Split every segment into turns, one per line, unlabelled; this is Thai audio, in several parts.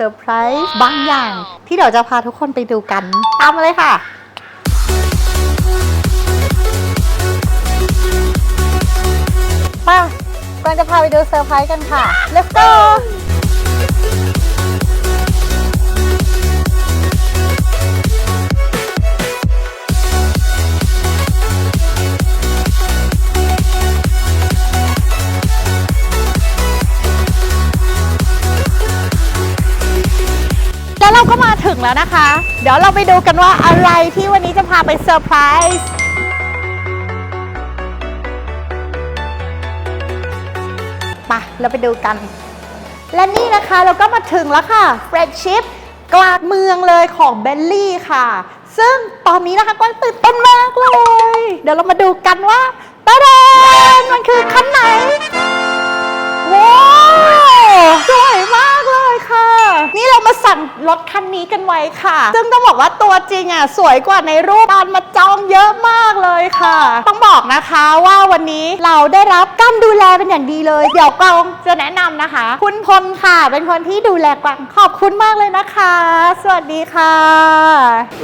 เซอร์ไพรส์บางอย่างที่เดี๋ยวจะพาทุกคนไปดูกัน ตามมาเลยค่ะมากวางจะพาไปดูเซอร์ไพรส์กันค่ะ let's go แล้วนะคะ เดี๋ยวเราไปดูกันว่าอะไรที่วันนี้จะพาไปเซอร์ไพรส์ไปเราไปดูกัน และนี่นะคะเราก็มาถึงแล้วค่ะเฟรดชิพกลางเมืองเลยของเบลลี่ค่ะ ซึ่งตอนนี้นะคะก็ตื่นเต้นมากเลย เดี๋ยวเรามาดูกันว่าตาดนมันคือคันไหน สั่งรถคันนี้กันไว้ค่ะ ซึ่งต้องบอกว่าตัวจริงอะสวยกว่าในรูปตอนมาจองเยอะมากเลยค่ะ ต้องบอกนะคะว่าวันนี้เราได้รับการดูแลเป็นอย่างดีเลย เดี๋ยวกวางจะแนะนำนะคะ คุณพลค่ะ เป็นคนที่ดูแลกวางขอบคุณมากเลยนะคะ สวัสดีค่ะ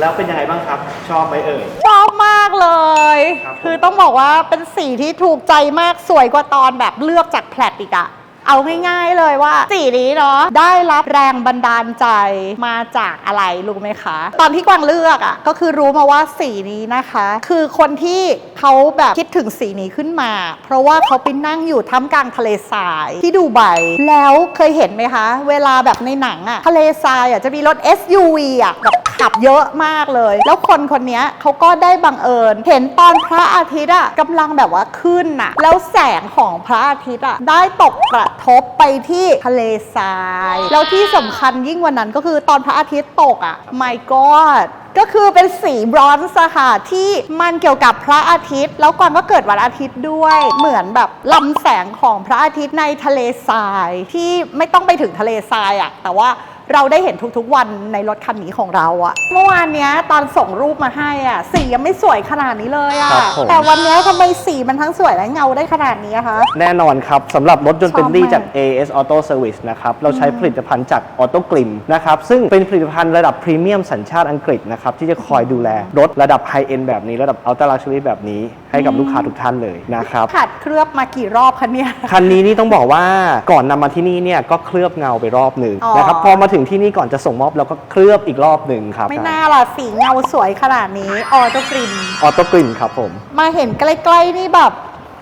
แล้วเป็นยังไงบ้างครับ ชอบไหมเอ่ย
ชอบมากเลย
ครับผม
คือต้องบอกว่าเป็นสีที่ถูกใจมากสวยกว่าตอนแบบเลือกจากแพลตอีกอะ เอาง่ายๆเลยว่าสีนี้เนาะได้รับแรงบันดาลใจมาจากอะไรรู้ไหมคะ ตอนที่กวางเลือกอะก็คือรู้มาว่าสีนี้นะคะ คือคนที่เขาแบบคิดถึงสีนี้ขึ้นมา เพราะว่าเขาไปนั่งอยู่ท่ามกลางทะเลทรายที่ดูไบแล้วเคยเห็นไหมคะ เวลาแบบในหนังอะทะเลทรายอะจะมีรถ SUV อะแบบ ขับเยอะมากเลย แล้วคนคนนี้เขาก็ได้บังเอิญ เห็นตอนพระอาทิตย์อะกำลังแบบว่าขึ้นน่ะ แล้วแสงของพระอาทิตย์อะได้ตกกระทบไปที่ทะเลทราย แล้วที่สำคัญยิ่งกว่านั้นก็คือตอนพระอาทิตย์ตกอะ my god ก็คือเป็นสีบรอนซ์ค่ะที่มันเกี่ยวกับพระอาทิตย์ แล้วกวางก็เกิดวันอาทิตย์ด้วย เหมือนแบบลำแสงของพระอาทิตย์ในทะเลทรายที่ไม่ต้องไปถึงทะเลทรายอะแต่ว่า เราได้เห็นทุกๆวันในรถคันนี้ของเราอะเมื่อวานเนี้ยตอนส่งรูปมาให้อะสียังไม่สวยขนาดนี้เลยอะ
ครับผม
แต่วันเนี้ยทำไมสีมันทั้งสวยและเงาได้ขนาดนี้อะคะ
แน่นอนครับสำหรับรถยนต์
ชอบ
เป็นลี่
มาก
จาก AS Auto Service นะครับ เราใช้ผลิตภัณฑ์จาก Auto Glim นะครับ ซึ่งเป็นผลิตภัณฑ์ระดับพรีเมียมสัญชาติอังกฤษนะครับ ที่จะคอยดูแลรถระดับไฮเอ็นแบบนี้ ระดับ Ultra Luxury แบบนี้ ให้กับลูกค้าทุกท่านเลยนะครับ
ขัดเคลือบมากี่รอบคะเนี่ย
คันนี้นี่ต้องบอกว่าก่อนนำมาที่นี่เนี่ยก็เคลือบเงาไปรอบหนึ่ง
อ๋อ
นะครับพอมาถึงที่นี่ก่อนจะส่งมอบเราก็เคลือบอีกรอบหนึ่งครับ
ไม่น่าล่ะสีเงาสวยขนาดนี้ออโตกริน
ออโต้กลิ่นครับผม
มาเห็นใกล้ๆนี่แบบ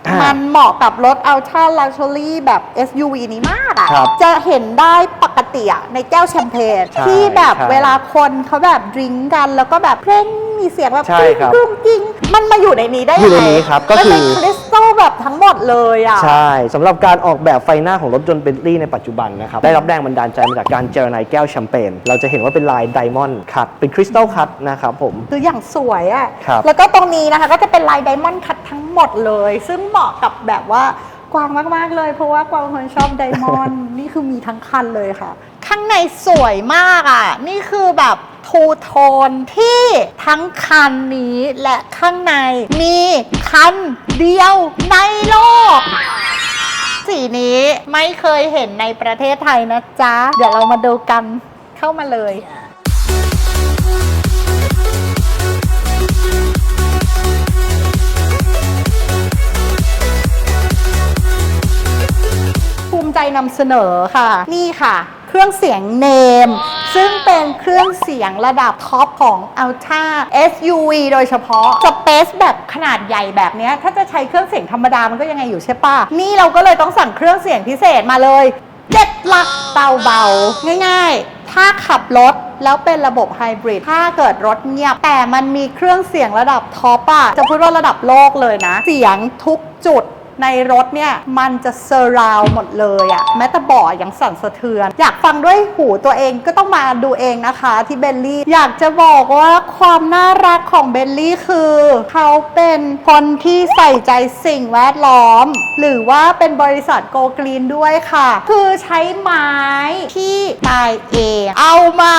อ่ามั
มันเหมาะกับรถ Ultra Luxury แบบ SUV นี้มากอะ
ครับ
จะเห็นได้ปกติอะในแก้วแชมเปญ
ใช่
ที่แบบ
ใช่
เวลาคนเขาแบบดริงก์กัน แล้วก็แบบเพลงมีเสียงแบบ
ใช่
กริ๊ง
ครับ
กรุ้งกริ้งมันมาอยู่ในนี้ได้
อยู่ใน
งไง
นี้ครับก็
มันเป็น
คือ
คริสตัล แบบทั้งหมดเลยอะ
ใช่สำหรับการออกแบบไฟหน้าของรถยนต์เบนลี่ในปัจจุบันนะครับ ได้รับแรงบันดาลใจมาจากการเจรไนแก้วแชมเปญเราจะเห็นว่าเป็นลายไดมอนด์คัตเป็นคริสตัลคัตนะครับผม
คืออย่างสวยอะ
ครับ
แล้วก็ตรงนี้นะคะก็จะเป็นลายไดมอนด์คัททั้งหมดเลย ซึ่งเหมาะกับแบบว่ากวางมาก ๆ เลย เพราะว่ากวางเป็นคนชอบไดมอนด์ นี่คือมีทั้งคันเลยค่ะ ข้างในสวยมากอะ่ะ นี่คือแบบ ทูโทนที่ทั้งคันนี้และข้างในมีคันเดียวในโลก สีนี้ไม่เคยเห็นในประเทศไทยนะจ๊ะ เดี๋ยวเรามาดูกันเข้ามาเลยภูมิใจนำเสนอค่ะ นี่ค่ะ เครื่องเสียงเนม ซึ่งเป็นเครื่องเสียงระดับท็อปของ Alta SUV โดยเฉพาะสเปซแบบขนาดใหญ่แบบนี้ถ้าจะใช้เครื่องเสียงธรรมดามันก็ยังไงอยู่ใช่ปะนี่เราก็เลยต้องสั่งเครื่องเสียงพิเศษมาเลยเจ็ดหลักเบาง่ายๆ ถ้าขับรถแล้วเป็นระบบไฮบริด ถ้าเกิดรถเงียบ แต่มันมีเครื่องเสียงระดับท็อปอะจะพูดว่าระดับโลกเลยนะ เสียงทุกจุด ในรถเนี่ย มันจะเซอร์ราวหมดเลยอะแม้แต่เบาะยังสั่นสะเทือน อยากฟังด้วยหูตัวเองก็ต้องมาดูเองนะคะที่เบลลี่ อยากจะบอกว่าความน่ารักของเบลลี่คือ เขาเป็นคนที่ใส่ใจสิ่งแวดล้อม หรือว่าเป็นบริษัทโกกรีนด้วยค่ะ คือใช้ไม้ที่ตายเอง เอามา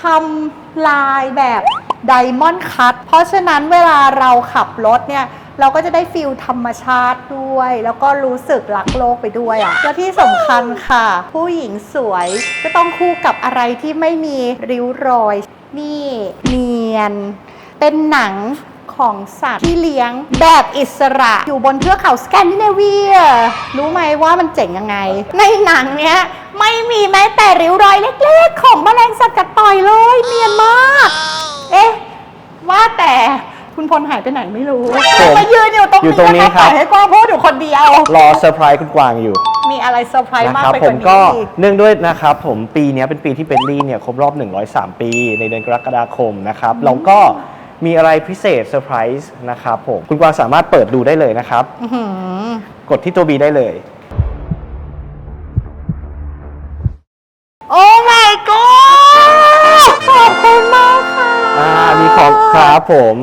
ทำลายแบบไดมอนด์คัตเพราะฉะนั้นเวลาเราขับรถเนี่ย เราก็จะได้ฟิลธรรมชาติด้วย แล้วก็รู้สึกรักโลกไปด้วยอะ่ะแล้วที่สำคัญค่ะ ผู้หญิงสวยก็ต้องคู่กับอะไรที่ไม่มีริ้วรอย นี่เนียน เป็นหนังของสัตว์ที่เลี้ยงแบบอิสระอยู่บนเทือกเขาสแกนดิเนเวีย รู้ไหมว่ามันเจ๋งยังไง ในหนังเนี้ยไม่มีแม้แต่ริ้วรอยเล็กๆ ของแมลงสัตว์กัดต่อยเลยเนียนมาก เอ๊ะ ว่าแต่ คุณพลหายไปไหนไม่รู้
ผม
มายืนอยู่ตรง
อยู่
นี้
ตรงนี้
แล้วก็
ครับ
ปล่อยให้กวางพูดอยู่คนเดียว
รอเซอร์ไพรส์คุณกวางอยู่
มีอะไรเซอร์ไพรส์
นะ
มาก
ครับ
ไป
ผ
กว่ามนี้
ก็
อีก
เนื่องด้วยนะครับผมปีเนี้ยเป็นปีที่เบนลี่เนี่ยครบรอบ 103 ปี ในเดือนกรกฎาคมนะครับเราก็มีอะไรพิเศษเซอร์ไพรส์นะครับผมคุณกวางสามารถเปิดดูได้เลยนะครับ
อื้อหือ
กดที่ตัว B ได้เลย
โอ้ my god ขอบคุณมากค่ะ
อ่ามีของครับผม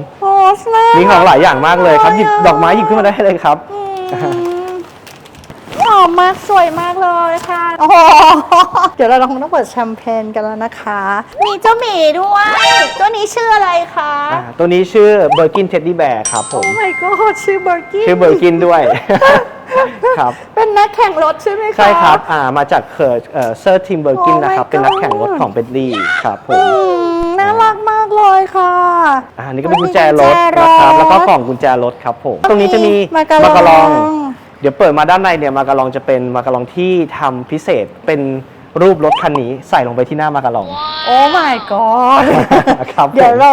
โอ้สแม่
มีของหลายอย่างมากเลยครับหยิบดอกไม้หยิบขึ้นมาได้เลยครับ
หอมมากสวยมากเลยค่ะ โอ้โห เดี๋ยวเราคงต้องเปิดแชมเปญกันแล้วนะคะ มีเจ้าหมีด้วย ตัวนี้ชื่ออะไรคะ
อ่าตัวนี้ชื่อเบอร์กินเท็ดดี้แบร์ครับผม
โอ้ my god ชื่อเบอร์กี้
ชื่อเบอร์กินด้วย ครับ
เป็นนักแข่งรถใช่ไหมคะ
ใช่ครับ อ่า มาจากเคอร์เอ่อเซอร์ทีมเบอร์กิน
Oh my
นะครับ เป็นนักแข่งรถ
God
ของเบนลี่ครับผ
อื
ม
ม น่ารักมากเลยค่ะ
อ่าอันนี้ก็เป็นกุญแจรถ
กุญแจรถ
นะครับ แล้วก็กล่องกุญแจรถครับผม ตรงนี้จะมี
มากะลอง
เดี๋ยวเปิดมาด้านในเนี่ยมากะลองจะเป็นมากะลองที่ทำพิเศษเป็น รูปรถคันนี้ใส่ลงไปที่หน้ามากะลอง
โอ้ my god
ครับผม
เดี๋ยวเรา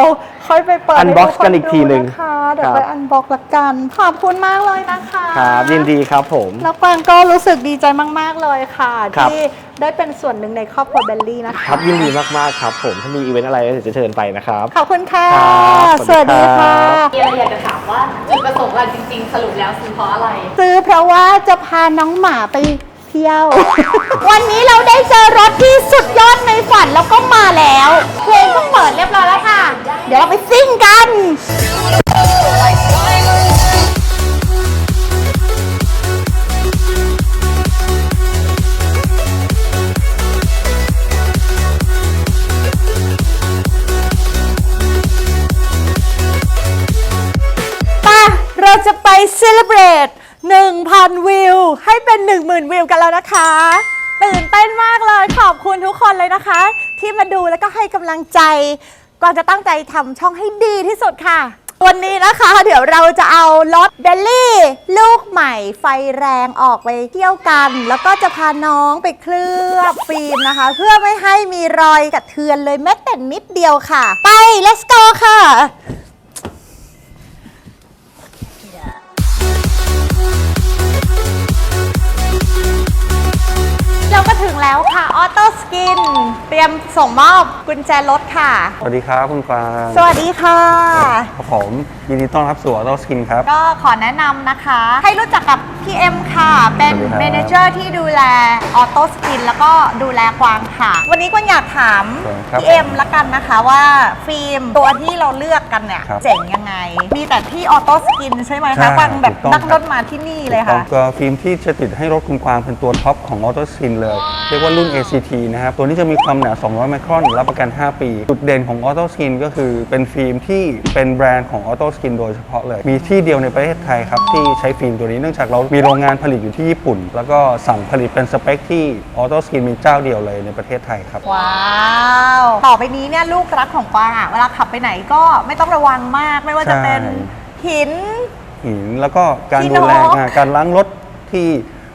ค่อยไปเปิดให้
Unbox
ทุ
กันอีกทีหนึ่ง
ดูนะคะเดี๋ยว
ครับ
ไปอันบ็อกละกันขอบคุณมากเลยนะคะ
ครับยินดีครับผม
แล้วปางก็รู้สึกดีใจมาก ๆ เลยค่ะ
ครับ
ที่ได้เป็นส่วนหนึ่งในครอบครัวเบลลี่นะคะ
ครับยินดีมากๆครับผมถ้ามีอีเวนต์อะไรเดี๋ยวจะเชิญไปนะครับ
ขอบคุณค่ะ
ครับ
สวัสดีค่ะ
มีอะไรอยากจะถามว่าจุดประสงค์เราจริงๆ สรุปแล้วซื้อเพราะอะไร
ซื้อเพราะว่าจะพาน้องหมาไป เที่ยว วันนี้เราได้เจอรถที่สุดยอดในฝันแล้วก็มาแล้วเพลงก็เปิดเรียบร้อยแล้วค่ะ เดี๋ยวเราไปซิ่งกัน ป่ะ เราจะไปเซเลบรต 1,000 วิว ให้เป็น 10,000 วิวกันแล้วนะคะ ตื่นเต้นมากเลยขอบคุณทุกคนเลยนะคะ ที่มาดูแล้วก็ให้กำลังใจกวางจะตั้งใจทำช่องให้ดีที่สุดค่ะ วันนี้นะคะ เดี๋ยวเราจะเอารถเบลลี่ ลูกใหม่ไฟแรงออกไปเที่ยวกัน แล้วก็จะพาน้องไปเคลือบฟิล์มนะคะ เพื่อไม่ให้มีรอยกระเทือนเลยแม้แต่นิดเดียวค่ะ ไป let's go ค่ะ เราก็ถึงแล้วค่ะออโต้สกินเตรียมส่งมอบกุญแจรถค่ะ
สวัสดีครับคุณกวาง
สวัสดีค่ะ
ครับผมยินดีต้อนรับสู่ออโต้สกินครับ
ก็ขอแนะนำนะคะ ให้รู้จักกับพี่เอ็มค่ะ เป็น
สวัสดีครับ
เมเนเจอร์ที่ดูแลออโต้สกินแล้วก็ดูแลกวางค่ะ วันนี้กวางอยากถาม
ครับ
พี่เอ็มละกันนะคะว่าฟิล์มตัวที่เราเลือกกันเนี่ย
ครับ
เจ๋งยังไง มีแต่ที่ออโต้สกินใช่ไหม
ใช่
คะกวางแบบ
ถูกต้อง
นั่ง
ค
ร
รับ
ถมาที่นี่เลยค่ะ
ก็ฟิล์มที่จะติดให้รถคุณกวางเป็นตัวท็อปของออโต้สกินเลย เรียกว่ารุ่น ACT นะครับ ตัวนี้จะมีความหนา 200 ไมครอน รับประกัน 5 ปี จุดเด่นของออโต้สกินก็คือเป็นฟิล์มที่เป็นแบรนด์ของออโต้สกินโดยเฉพาะเลย มีที่เดียวในประเทศไทยครับที่ใช้ฟิล์มตัวนี้ เนื่องจากเรามีโรงงานผลิตอยู่ที่ญี่ปุ่น แล้วก็สั่งผลิตเป็นสเปคที่ออโต้สกินมีเจ้าเดียวเลยในประเทศไทยครับ
ว้าว ต่อไปนี้เนี่ยลูกรักของกวางอะเวลาขับไปไหนก็ไม่ต้องระวังมากไม่ว่าจะเป็น
ใช่
หิน
หินแล้วก็การ
พี่
ดูแล
นก
งานการล้างรถที่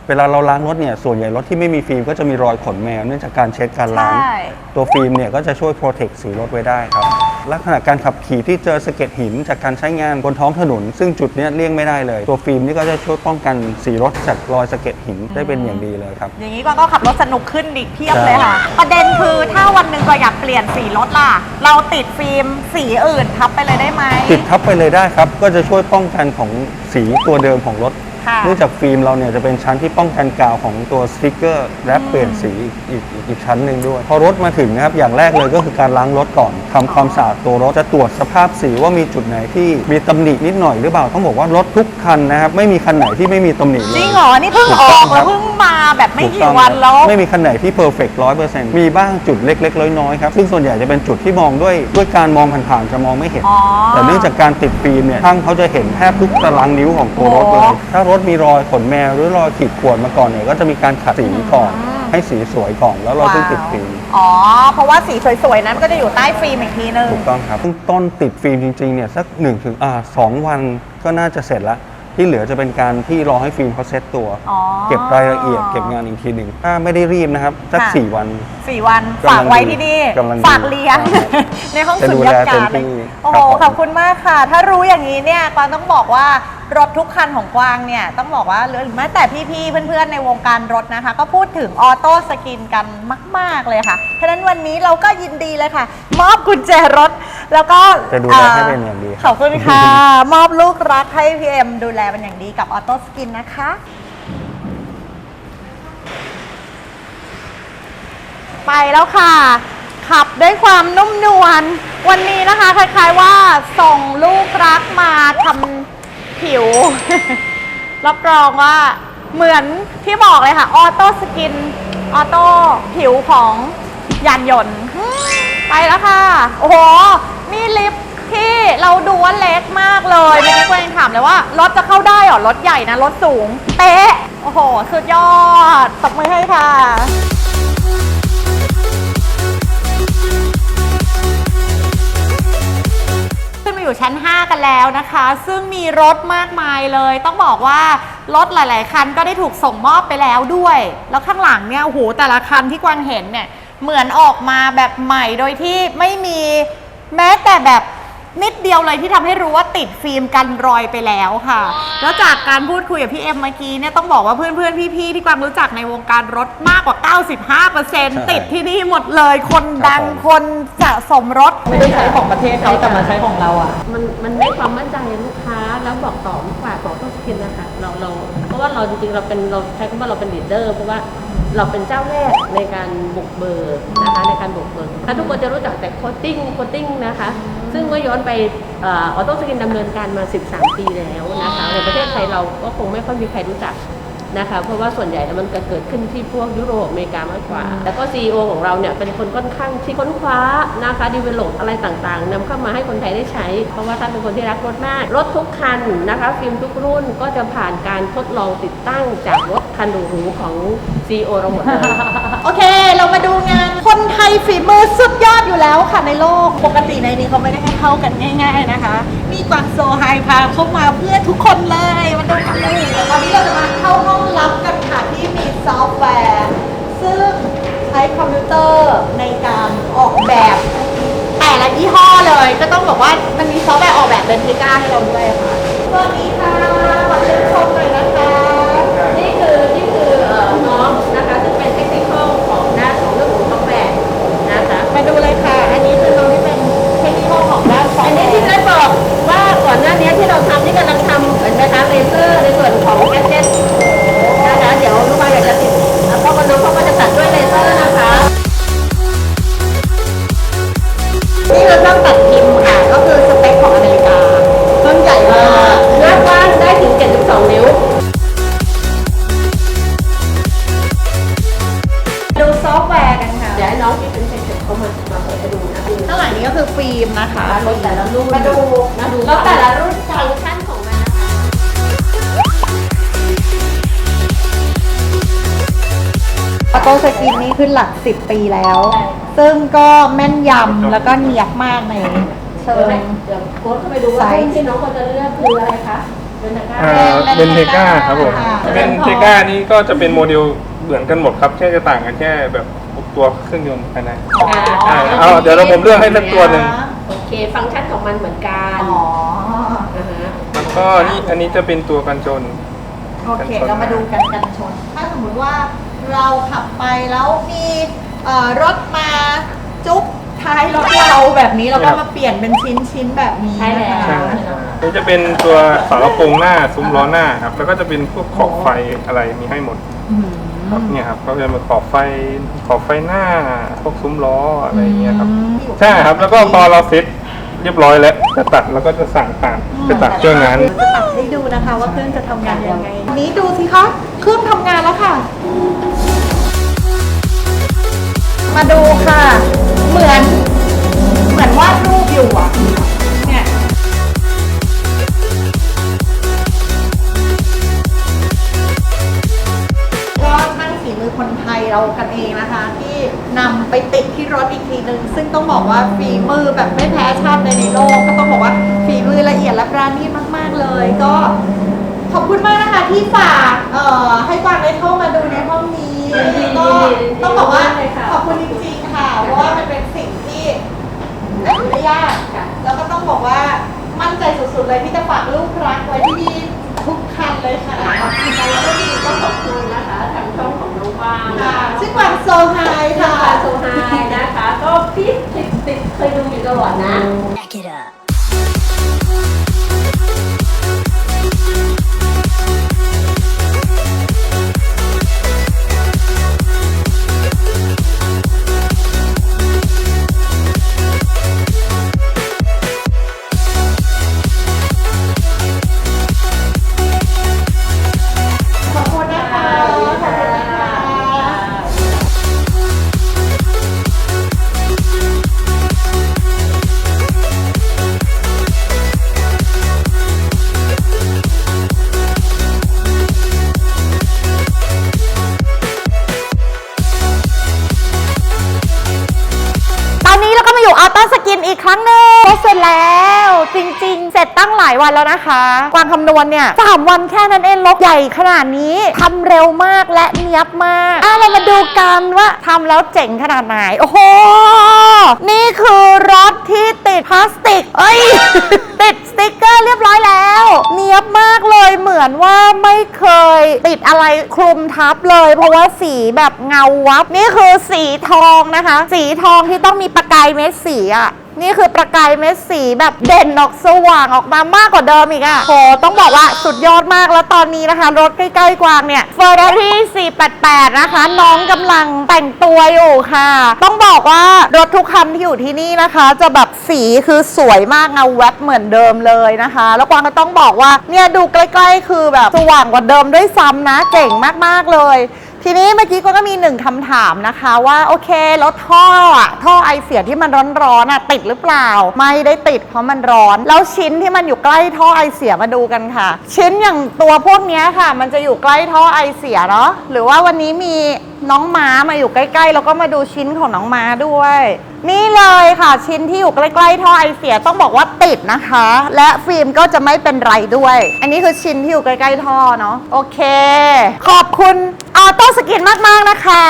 เวลาเราล้างรถเนี่ยส่วนใหญ่รถที่ไม่มีฟิล์มก็จะมีรอยขนแมวเนื่องจากการเช็ดการล้าง
ใช่
ตัวฟิล์มเนี่ยก็จะช่วยโปรเทคสีรถไว้ได้ครับ ลักษณะการขับขี่ที่เจอสะเก็ดหินจากการใช้งานบนท้องถนน ซึ่งจุดเนี้ยเลี่ยงไม่ได้เลย ตัวฟิล์มนี่ก็จะช่วยป้องกันสีรถจากรอยสะเก็ดหินได้เป็นอย่างดีเลยครับ
อย่างนี้กวางก็ขับรถสนุกขึ้นอีกเพียบ
ใช่
เลยค่ะ ประเด็นคือถ้าวันหนึ่งกวางอยากเปลี่ยนสีรถล่ะ เราติดฟิล์มสีอื่นทับไปเลยได้ไหม
ติดทับไปเลยได้ครับ ก็จะช่วยป้องกันของสีตัวเดิมของรถ
ค่ะ
เนื่องจากฟิล์มเราเนี่ยจะเป็นชั้นที่ป้องกันกาวของตัวสติกเกอร์และเปลี่ยนสีอีกอีกอีกชั้นหนึ่งด้วย พอรถมาถึงนะครับอย่างแรกเลยก็คือการล้างรถก่อนทำความสะอาดตัวรถจะตรวจสภาพสีว่ามีจุดไหนที่มีตำหนินิดหน่อยหรือเปล่าต้องบอกว่ารถทุกคันนะครับไม่มีคันไหนที่ไม่มีตำหนิเลย
จริงเหรอ นี่เพิ่ง
ถูก
อ
ต้
อ
อง
ก
ครั
แล้ว
บ
เพิ่งมาแบบไม่
ถู
กี่
ต้อง
วัน
ครับ
แล้ว
ไม่มีคันไหนที่เพอร์เฟกต์ร้อยเปอร์เซ็นต์มีบ้างจุดเล็กๆ น้อยๆครับ ซึ่งส่วนใหญ่จะเป็นจุดที่มองด้วยด้วยการมองผ่านๆจะมองไม่เห็น
อ๋อ
แต่เนื่องจากการติดฟิล์มเนี่ยช่างเขาจะเห็นแทบทุกตารางนิ้วของตัวรถเลย
โอ้
ถ้ารถมีรอยขนแมวหรือรอยขีดข่วนมาก่อนเนี่ยก็จะมีการขัดสีก่อนให้สีสวยก่อนแล้วเราถึงติดฟิล์ม
อ๋อ เพราะว่าสีสวยๆ นั้นก็จะอยู่ใต้ฟิล์มอีกทีนึง
ถูกต้องครับเบื้องต้นติดฟิล์มจริงๆเนี่ยสัก1นถึงอ่าสองวันก็น่าจะเสร็จแล้วที่เหลือจะเป็นการที่รอให้ฟิล์มเขาเซ็ตตัว
อ๋อ
เก็บรายละเอียดเก็บงานอีกทีหนึ่งถ้าไม่ได้รีบนะครับสัก
ค่ะ
สี่วัน
สี่วัน
กำลัง
ฝากไว้ที่นี่
กำลังดี
ฝากเลี้ยง
ครับ
ในห้อง
จะ
สุ
ดู
ญ
แล
ญากาศ
เต็ม
เลย
ที่
โอ้โห
ครับผม
ขอบคุณมากค่ะ ถ้ารู้อย่างนี้เนี่ยกวางต้องบอกว่ารถทุกคันของกวางเนี่ย ต้องบอกว่าหรือแม้แต่พี่ๆ เพื่อนๆ ในวงการรถนะคะ ก็พูดถึงออโต้สกินกันมาก ๆ เลยค่ะฉะนั้นวันนี้เราก็ยินดีเลยค่ะ มอบกุญแจรถ แล้วก็
จะดูแลให้เป็นอย่างดี
ขอบคุณค่ะ มอบลูกรักให้พี่เอ็มดูแลเป็นอย่างดีกับออโต้สกินนะคะ ไปแล้วค่ะ ขับด้วยความนุ่มนวล วันนี้นะคะคล้ายๆว่าส่งลูกรักมาทำผิว รับรองว่าเหมือนที่บอกเลยค่ะออโต้สกินออโต้ผิวของยานยนต์ ไปแล้วค่ะ โอ้โห นี่ลิฟที่เราดูว่าเล็กมากเลยเมื่อกี้ก็ยังถามเลยว่ารถจะเข้าได้หรอ รถใหญ่นะ รถสูง เป๊ะ โอ้โห สุดยอดตบมือให้ค่ะ อยู่ชั้น 5 กันแล้วนะคะ ซึ่งมีรถมากมายเลย ต้องบอกว่ารถหลาย ๆ คันก็ได้ถูกส่งมอบไปแล้วด้วย แล้วข้างหลังเนี่ยโอ้โหแต่ละคันที่กวางเห็นเนี่ยเหมือนออกมาแบบใหม่โดยที่ไม่มีแม้แต่แบบ นิดเดียวเลยที่ทำให้รู้ว่าติดฟิล์มกันรอยไปแล้วค่ะ แล้วจากการพูดคุยกับพี่เอ็มเมื่อกี้เนี่ยต้องบอกว่าเพื่อนๆพี่ๆที่กวางรู้จักในวงการรถมากกว่า 95%ติดที่นี่หมดเลย คนดัง
ครับผม
คนสะสมรถ
ไม่ได้ใช้ของประเทศเขาแต่มาใช้ของเราอะ มันมันได้ความมั่นใจลูกค้าแล้วบอกต่อมากกว่าของต้นสกินนะคะเราเราเพราะว่าเราจริงๆเราเป็นเราใช้คำว่าเราเป็นลีดเดอร์เพราะว่า เราเป็นเจ้าแรกในการบุกเบิกนะคะในการบุกเบิกถ้าทุกคนจะรู้จักแต่โคตติ้งโคตติ้งนะคะ ซึ่งเมื่อย้อนไปออโต้สกินดำเนินการมา 13 ปีแล้วนะคะในประเทศไทยเราก็คงไม่ค่อยมีใครรู้จัก นะคะเพราะว่าส่วนใหญ่แล้วมันก็เกิดขึ้นที่พวกยุโรปอเมริกามากกว่า แล้วก็ CEO ของเราเนี่ยเป็นคนค่อนข้างที่ค้นคว้านะคะดีเวลลอปอะไรต่างๆนำเข้ามาให้คนไทยได้ใช้ เพราะว่าท่านเป็นคนที่รักรถมาก รถทุกคันนะคะฟิล์มทุกรุ่นก็จะผ่านการทดลองติดตั้งจากรถคันหรูๆของ CEO เราหมดเลย
โอเค เรามาดูงานคนไทยฝีมือสุดยอดอยู่แล้วค่ะในโลกปกติในนี้เขาไม่ได้ให้เข้ากันง่าย ๆนะคะ มีกวางโซไฮพาเข้ามาเพื่อทุกคนเลยมาดูกันเลยตอนนี้เราจะมา เข้าห้องลับกันค่ะที่มีซอฟต์แวร์ ซึ่งใช้คอมพิวเตอร์ในการออกแบบ แต่ละยี่ห้อเลย ก็ต้องบอกว่ามันมีซอฟต์แวร์ออกแบบเป็นพิก้าให้เราด้วยค่ะสวัสดีค่ะมาเชิญชมหน่อยนะคะ
นี่คือนี่คือเอ่อน้องนะคะซึ่งเป็นเทคนิคของด้านของเรื่องของซอฟต์แวร์นะคะ
มาดูเลยค่ะ อันนี้คือน้องที่เป็นเทคนิคของด้านซอฟ
อัน
ต์แว
นี้ที่
ร์
ได้บอกว่าก่อนหน้านี้ที่เราทำที่กำลังทำเหมือนนะคะเลเซอร์ในส่วนของแกเจ็ต ตัดด้วยเลเซอร์นะคะ
นี่คือเครื่องตัดพิมพ์ค่ะ ก็คือิบปีแล้ว ซึ่งก็แม่นยำแล้วก็เนียบมากในเชิง
เดี๋ยวโค้ดไปดูว่าไซรุ่นที่น้องควรจะเลือกคืออะไรคะเบน
เทก้า
ครับผมเบนเทก้านี่ก็จะเป็นโมเดลเหมือนกันหมดครับ แค่จะต่างกันแค่แบบตัวเครื่องยนต์ภายใน
อ่า
เอาเดี๋ยวเราผมเลือกให้สักตัวหนึ่ง
โอเค ฟังก์ชันของมันเหมือนกัน
อ๋อา
ฮะ
แล้ก็นี่อันนี้จะเป็นตัวกันชน
โอเค เรามาดูกันกันชน ถ้าสมมุติว่า เราขับไปแล้วมีเอ่อรถมาจุ๊บท้ายรถเราแบบนี้เราก็มาเปลี่ยนเป็นชิ้นชิ้นๆแบบนี้
ใช่แล้ว
นะคะ
นี่จะเป็นตัวฝากระโปรงหน้าซุ้มล้อหน้าครับ แล้วก็จะเป็นพวกขอบไฟอะไรมีให้หมดครับเนี่ยครับก็จะมีขอบไฟขอบไฟหน้า พวกซุ้มล้ออะไรอย่างเงี้ยครับ ใช่ครับ แล้วก็พอเราเซ็ตเรียบร้อยแล้วจะตัดแล้วก็จะสั่งผ่านไปตัดเครื่องนั้น
จะตัดให้ดูนะคะว่าเครื่องจะทำงานยังไงนี้ดูสิคะเครื่องทำงานแล้วค่ะ มาดูค่ะ เหมือน เหมือนวาดรูปอยู่อะเนี่ยก็ช่างฝีมือคนไทยเรากันเองนะคะ ที่นำไปติดที่รถอีกทีหนึ่งซึ่งต้องบอกว่าฝีมือแบบไม่แพ้ชาติใดในโลก ก็ต้องบอกว่าฝีมือละเอียดและปราณีตมาก ๆ เลยก็ขอบคุณมากนะคะที่ฝากเอ่อให้กวางได้เข้ามาดูในห้องนี้ ก็ต้องบอกว่าขอบคุณจริงๆค่ะ เพราะว่ามันเป็นสิ่งที่หาดูได้ยากแล้วก็ต้องบอกว่ามั่นใจสุดๆเลยที่จะฝากลูกรักไว้ที่นี่ทุกคันเลยค่ะ
ขอบคุณแล้วก็มีก็ขอบคุณนะคะทางช่องของน้องว่าง
ค่ะชื่อกวางโซไฮ
ค่ะ
ค่ะ
โซไฮนะคะ ก็พี่ติดติดเคยดูอยู่ตลอดนะา
ยวันแล้วนะคะ กวางคำนวณเนี่ยสามวันแค่นั้นเองลกใหญ่ขนาดนี้ทำเร็วมากและเนียบมากอะเรามาดูกันว่าทำแล้วเจ๋งขนาดไหน โอ้โห นี่คือรถที่ติดพลาสติก เอ้ย ติดสติกเกอร์เรียบร้อยแล้ว เนียบมากเลยเหมือนว่าไม่เคย ติดอะไรคลุมทับเลย เพราะว่าสีแบบเงาวับ นี่คือสีทองนะคะ สีทองที่ต้องมีประกายเม็ดสีอะ นี่คือประกายเม็ดสีแบบเด่นออกสว่างออกมามากกว่าเดิมอีกอะโหต้องบอกว่าสุดยอดมากแล้วตอนนี้นะคะ รถใกล้ๆกวางเนี่ย Ferrari 488 นะคะ น้องกำลังแต่งตัวอยู่ค่ะ ต้องบอกว่ารถทุกคันที่อยู่ที่นี่นะคะ จะแบบสีคือสวยมากเงาแวบเหมือนเดิมเลยนะคะ แล้วกวางก็ต้องบอกว่าเนี่ยดูใกล้ๆคือแบบสว่างกว่าเดิมด้วยซ้ำนะเจ๋งมากๆเลย ทีนี้เมื่อกี้ก็มีหนึ่งคำถามนะคะว่าโอเคแล้วท่ออะท่อไอเสียที่มันร้อนๆอะติดหรือเปล่า ไม่ได้ติดเพราะมันร้อน แล้วชิ้นที่มันอยู่ใกล้ท่อไอเสียมาดูกันค่ะ ชิ้นอย่างตัวพวกเนี้ยค่ะ มันจะอยู่ใกล้ท่อไอเสียเนาะหรือว่าวันนี้มีน้องม้ามาอยู่ใกล้ๆ แล้วก็มาดูชิ้นของน้องม้าด้วย นี่เลยค่ะชิ้นที่อยู่ใกล้ๆท่อไอเสียต้องบอกว่าติดนะคะ และฟิล์มก็จะไม่เป็นไรด้วย อันนี้คือชิ้นที่อยู่ใกล้ๆท่อเนาะโอเค ขอบคุณ อโต้สกิดมากๆนะคะ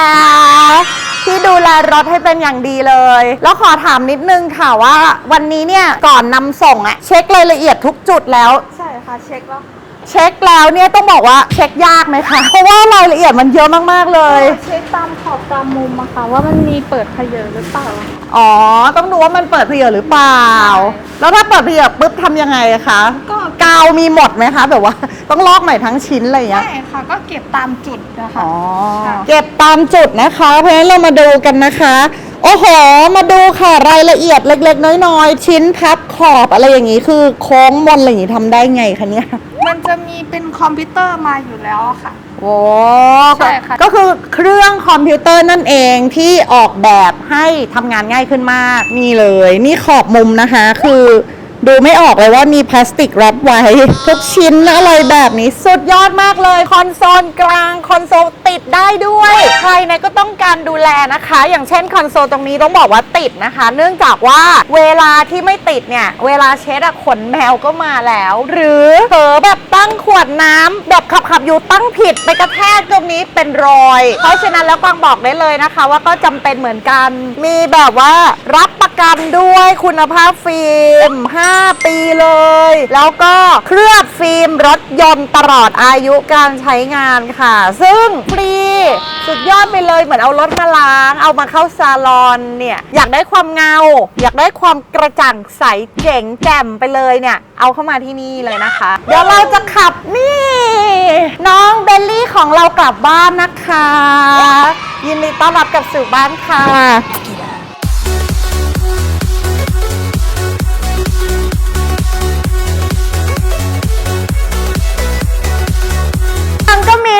ที่ดูแลรถให้เป็นอย่างดีเลย แล้วขอถามนิดนึงค่ะว่า วันนี้เนี่ยก่อนนำส่งอะเช็ครายละเอียดทุกจุดแล้ว
ใช่ค่ะ เช็คแล้ว
เช็คแล้วเนี่ยต้องบอกว่าเช็คยากไหมคะ เพราะว่ารายละเอียดมันเยอะมากๆเลย
เช็คตามขอบตามมุมอะค่ะว่ามันมีเปิดเพเยอหรือเปล่า
อ๋อ ต้องดูว่ามันเปิดเพลียหรือเปล่า แล้วถ้าเปิดเพลียปุ๊บทำยังไงอะคะ
ก็
กาวมีหมดไหมคะ แบบว่า ต้องลอกใหม่ทั้งชิ้นอะไรอย่างเงี้ย
ใช่ค่ะ ก็เก็บตามจุดนะคะ
อ๋อ
ค่ะ
เก็บตามจุดนะคะ เพราะฉะนั้นเรามาดูกันนะคะ โอ้โห มาดูค่ะรายละเอียดเล็ก ๆ น้อยๆ ชิ้นพับขอบอะไรอย่างงี้คือโค้งมนอะไรอย่างงี้ทำได้ไงคะเนี่ย
มันจะมีเป็นคอมพิวเตอร์มาอยู่แล้วอะค่ะ
โอ้
ใช่ค่ะ
ก็คือเครื่องคอมพิวเตอร์นั่นเองที่ออกแบบให้ทำงานง่ายขึ้นมาก นี่เลย นี่ขอบมุมนะคะ คือ ดูไม่ออกเลยว่ามีพลาสติกรับไว้ ทุกชิ้นอะไรแบบนี้ สุดยอดมากเลยคอนโซลกลางคอนโซลติดได้ด้วยใครในก็ต้องการดูแลนะคะ อย่างเช่นคอนโซลตรงนี้ต้องบอกว่าติดนะคะ เนื่องจากว่าเวลาที่ไม่ติดเนี่ยเวลาเช็ดอะขนแมวก็มาแล้ว หรือเผลอแบบตั้งขวดน้ำแบบขับขับอยู่ตั้งผิดไปกระแทกตรงนี้เป็นรอย เพราะฉะนั้นแล้วกวางบอกได้เลยนะคะ ว่าก็จำเป็นเหมือนกัน มีแบบว่ารับประกันด้วยคุณภาพฟิล์ม5 5 ปีเลย แล้วก็เคลือบฟิล์มรถยนต์ตลอดอายุการใช้งานค่ะ ซึ่งฟรีสุดยอดไปเลยเหมือนเอารถมาล้าง เอามาเข้าซาลอนเนี่ยอยากได้ความเงา อยากได้ความกระจ่างใสเจ๋งแจ่มไปเลยเนี่ยเอาเข้ามาที่นี่เลยนะคะ เดี๋ยวเราจะขับนี่ น้องเบลลี่ของเรากลับบ้านนะคะ ยินดีต้อนรับกลับสู่บ้านค่ะ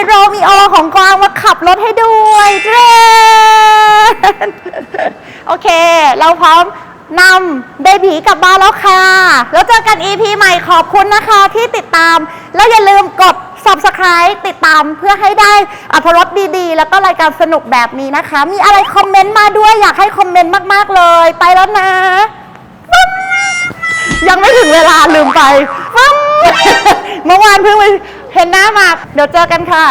โรมิโอของกวางมาขับรถให้ด้วยเจนโอเค เราพร้อมนำเบบีกลับบ้านแล้วค่ะ แล้วเจอกัน EP ใหม่ขอบคุณนะคะที่ติดตาม แล้วอย่าลืมกด subscribe ติดตามเพื่อให้ได้อัธรสดีๆ แล้วก็รายการสนุกแบบนี้นะคะ มีอะไรคอมเมนต์มาด้วยอยากให้คอมเมนต์มากๆเลย ไปแล้วนะ ยังไม่ถึงเวลาลืมไป เมื่อวานเพิ่งไป เห็นหน้ามาเดี๋ยวเจอกันค่ะ